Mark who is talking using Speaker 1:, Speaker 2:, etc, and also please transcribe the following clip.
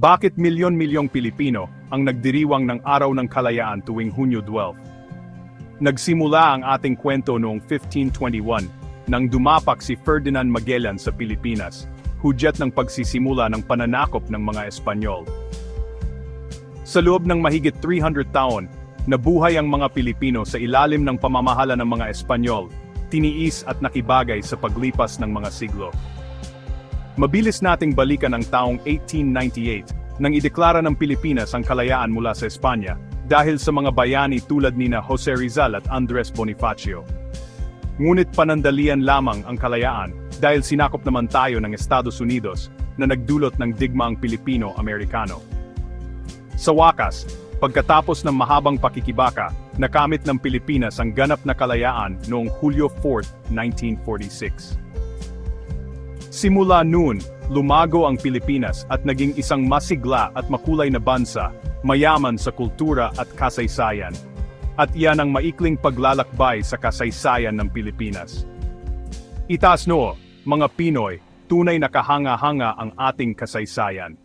Speaker 1: Bakit milyon-milyong Pilipino ang nagdiriwang ng Araw ng Kalayaan tuwing Hunyo 12? Nagsimula ang ating kwento noong 1521 nang dumapak si Ferdinand Magellan sa Pilipinas, hudyat ng pagsisimula ng pananakop ng mga Espanyol. Sa loob ng mahigit 300 taon, nabuhay ang mga Pilipino sa ilalim ng pamamahala ng mga Espanyol, tiniis at nakibagay sa paglipas ng mga siglo. Mabilis nating balikan ang taong 1898 nang ideklara ng Pilipinas ang kalayaan mula sa Espanya dahil sa mga bayani tulad ni na Jose Rizal at Andres Bonifacio. Ngunit panandalian lamang ang kalayaan dahil sinakop naman tayo ng Estados Unidos na nagdulot ng digmaang Pilipino-Amerikano. Sa wakas, pagkatapos ng mahabang pakikibaka, nakamit ng Pilipinas ang ganap na kalayaan noong Hulyo 4, 1946. Simula noon, lumago ang Pilipinas at naging isang masigla at makulay na bansa, mayaman sa kultura at kasaysayan. At iyan ang maikling paglalakbay sa kasaysayan ng Pilipinas. Itaas noo, mga Pinoy, tunay na kahanga-hanga ang ating kasaysayan.